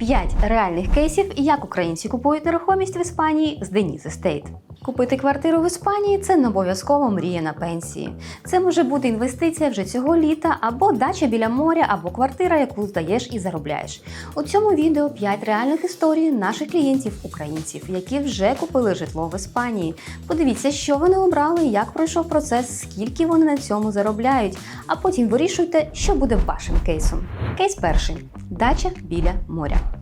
5 реальних кейсів, як українці купують нерухомість в Іспанії з Деніз Estate. Купити квартиру в Іспанії це не обов'язково мрія на пенсії. Це може бути інвестиція вже цього літа, або дача біля моря, або квартира, яку здаєш і заробляєш. У цьому відео 5 реальних історій наших клієнтів-українців, які вже купили житло в Іспанії. Подивіться, що вони обрали, як пройшов процес, скільки вони на цьому заробляють, а потім вирішуйте, що буде вашим кейсом. Кейс перший дача біля моря.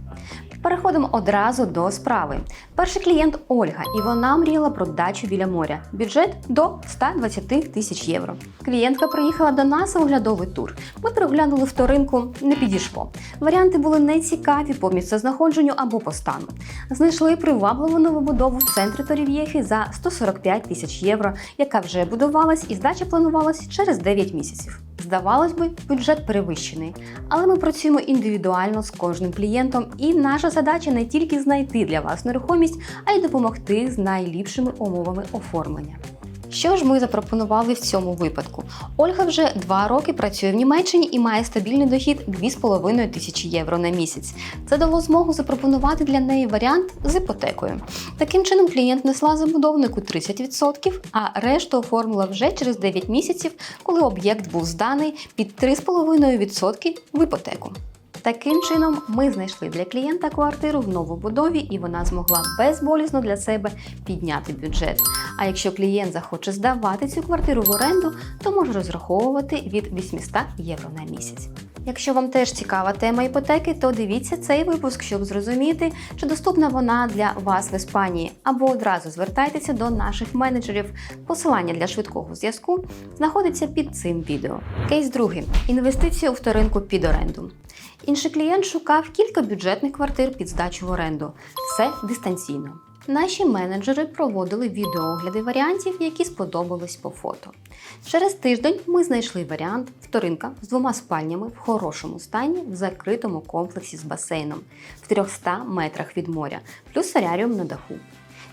Переходимо одразу до справи. Перший клієнт Ольга, і вона мріяла про дачу біля моря. Бюджет до 120 тисяч євро. Клієнтка приїхала до нас у оглядовий тур. Ми переглянули вторинку, не підійшло. Варіанти були нецікаві по місцезнаходженню або по стану. Знайшли привабливу новобудову в центрі Торів'єхи за 145 тисяч євро, яка вже будувалась і здача планувалась через 9 місяців. Здавалось би, бюджет перевищений, але ми працюємо індивідуально з кожним клієнтом, і наша задача не тільки знайти для вас нерухомість, а й допомогти з найліпшими умовами оформлення. Що ж ми запропонували в цьому випадку? Ольга вже два роки працює в Німеччині і має стабільний дохід 2,5 тисячі євро на місяць. Це дало змогу запропонувати для неї варіант з іпотекою. Таким чином, клієнт несла забудовнику 30%, а решту оформила вже через 9 місяців, коли об'єкт був зданий під 3,5% в іпотеку. Таким чином, ми знайшли для клієнта квартиру в новобудові, і вона змогла безболісно для себе підняти бюджет. А якщо клієнт захоче здавати цю квартиру в оренду, то може розраховувати від 800 євро на місяць. Якщо вам теж цікава тема іпотеки, то дивіться цей випуск, щоб зрозуміти, чи доступна вона для вас в Іспанії, або одразу звертайтеся до наших менеджерів. Посилання для швидкого зв'язку знаходиться під цим відео. Кейс другий інвестиції у вторинку під оренду. Інший клієнт шукав кілька бюджетних квартир під здачу в оренду. Все дистанційно. Наші менеджери проводили відеоогляди варіантів, які сподобались по фото. Через тиждень ми знайшли варіант вторинка з двома спальнями в хорошому стані в закритому комплексі з басейном в 300 метрах від моря, плюс соляріум на даху.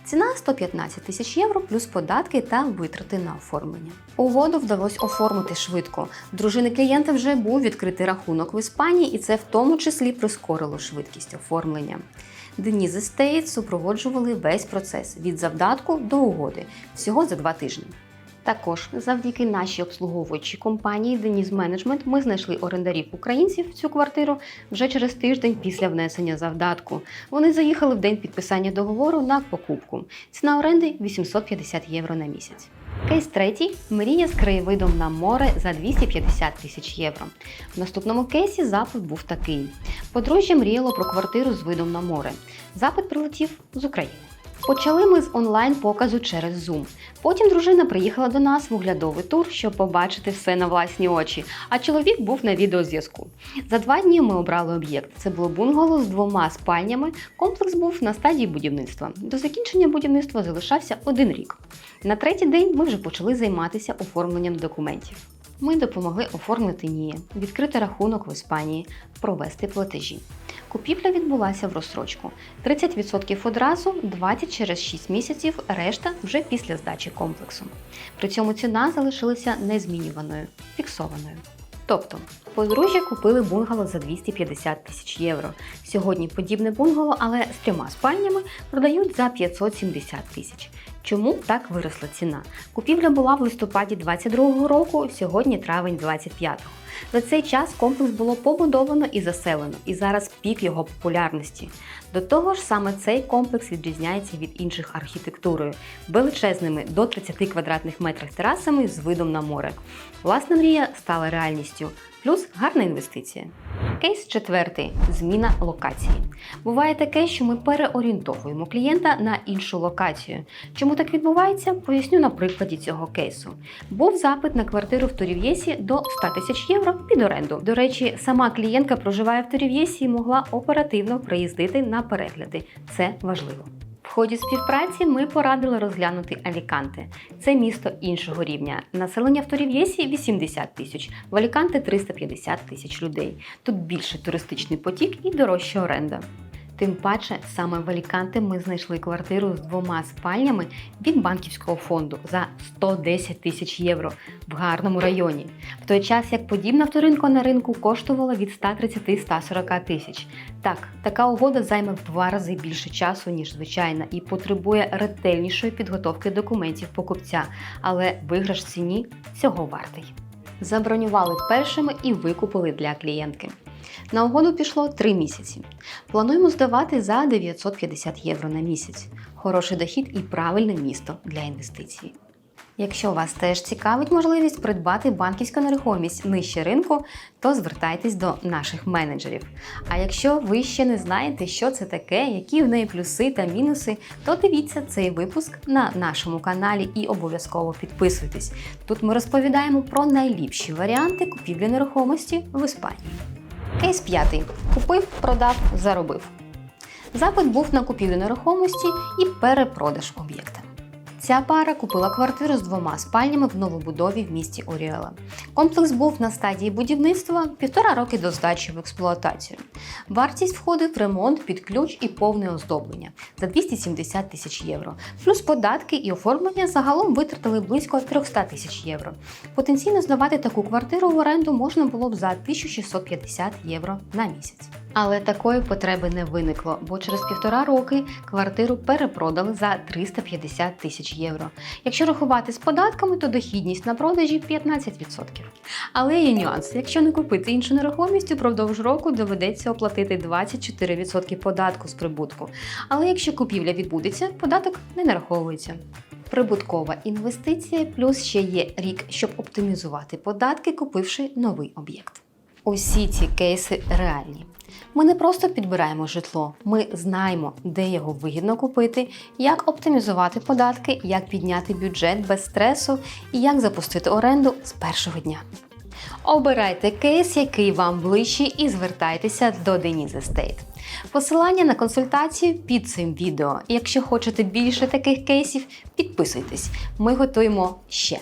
Ціна 115 тисяч євро плюс податки та витрати на оформлення. Угоду вдалося оформити швидко. Дружини клієнта вже був відкритий рахунок в Іспанії, і це в тому числі прискорило швидкість оформлення. Деніз Естейт супроводжували весь процес від завдатку до угоди всього за два тижні. Також завдяки нашій обслуговуючій компанії Деніс Менеджмент ми знайшли орендарів українців в цю квартиру вже через тиждень після внесення завдатку. Вони заїхали в день підписання договору на покупку. Ціна оренди 850 євро на місяць. Кейс третій мрія з краєвидом на море за 250 тисяч євро. В наступному кейсі запит був такий: подружжя мріяло про квартиру з видом на море. Запит прилетів з України. Почали ми з онлайн-показу через Zoom. Потім дружина приїхала до нас в оглядовий тур, щоб побачити все на власні очі. А чоловік був на відеозв'язку. За два дні ми обрали об'єкт. Це було бунгало з двома спальнями. Комплекс був на стадії будівництва. До закінчення будівництва залишався один рік. На третій день ми вже почали займатися оформленням документів. Ми допомогли оформити НІЄ, відкрити рахунок в Іспанії, провести платежі. Купівля відбулася в розстрочку. 30% одразу, 20% через 6 місяців, решта вже після здачі комплексу. При цьому ціна залишилася незмінюваною, фіксованою. Тобто, подружжя купили бунгало за 250 тисяч євро. Сьогодні подібне бунгало, але з трьома спальнями продають за 570 тисяч. Чому так виросла ціна? Купівля була в листопаді 22-го року, сьогодні травень 25-го. За цей час комплекс було побудовано і заселено, і зараз пік його популярності. До того ж, саме цей комплекс відрізняється від інших архітектурою, величезними до 30 квадратних метрах терасами з видом на море. Власна мрія стала реальністю, плюс гарна інвестиція. Кейс четвертий зміна локації. Буває таке, що ми переорієнтовуємо клієнта на іншу локацію. Чому так відбувається? Поясню на прикладі цього кейсу. Був запит на квартиру в Торів'єсі до 100 тисяч євро під оренду. До речі, сама клієнтка проживає в Торів'єсі і могла оперативно приїздити на перегляди. Це важливо. Ході співпраці ми порадили розглянути Аліканте. Це місто іншого рівня. Населення в Торів'єсі 80 тисяч, в Аліканте 350 тисяч людей. Тут більше туристичний потік і дорожча оренда. Тим паче, саме в Аліканте ми знайшли квартиру з двома спальнями від банківського фонду за 110 тисяч євро в гарному районі. В той час як подібна вторинка на ринку коштувала від 130-140 тисяч. Так, така угода займе в два рази більше часу, ніж звичайна, і потребує ретельнішої підготовки документів покупця, але виграш в ціні цього вартий. Забронювали першими і викупили для клієнтки. На угоду пішло 3 місяці. Плануємо здавати за 950 євро на місяць. Хороший дохід і правильне місто для інвестицій. Якщо вас теж цікавить можливість придбати банківську нерухомість нижче ринку, то звертайтесь до наших менеджерів. А якщо ви ще не знаєте, що це таке, які в неї плюси та мінуси, то дивіться цей випуск на нашому каналі і обов'язково підписуйтесь. Тут ми розповідаємо про найліпші варіанти купівлі нерухомості в Іспанії. Кейс п'ятий. Купив, продав, заробив. Запит був на купівлю нерухомості і перепродаж об'єкта. Ця пара купила квартиру з двома спальнями в новобудові в місті Оріела. Комплекс був на стадії будівництва півтора роки до здачі в експлуатацію. Вартість входив в ремонт під ключ і повне оздоблення за 270 тисяч євро. Плюс податки і оформлення загалом витратили близько 300 тисяч євро. Потенційно здавати таку квартиру в оренду можна було б за 1650 євро на місяць. Але такої потреби не виникло, бо через півтора роки квартиру перепродали за 350 тисяч євро. Якщо рахувати з податками, то дохідність на продажі 15%. Але є нюанс. Якщо не купити іншу нерухомість, упродовж року доведеться оплатити 24% податку з прибутку. Але якщо купівля відбудеться, податок не нараховується. Прибуткова інвестиція, плюс ще є рік, щоб оптимізувати податки, купивши новий об'єкт. Усі ці кейси реальні. Ми не просто підбираємо житло, ми знаємо, де його вигідно купити, як оптимізувати податки, як підняти бюджет без стресу і як запустити оренду з першого дня. Обирайте кейс, який вам ближчий, і звертайтеся до Denise Estate. Посилання на консультацію під цим відео. Якщо хочете більше таких кейсів, підписуйтесь. Ми готуємо ще.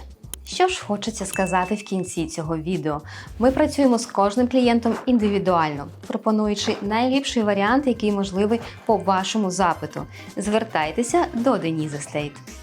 Що ж хочеться сказати в кінці цього відео. Ми працюємо з кожним клієнтом індивідуально, пропонуючи найліпший варіант, який можливий по вашому запиту. Звертайтеся до Denise Estate.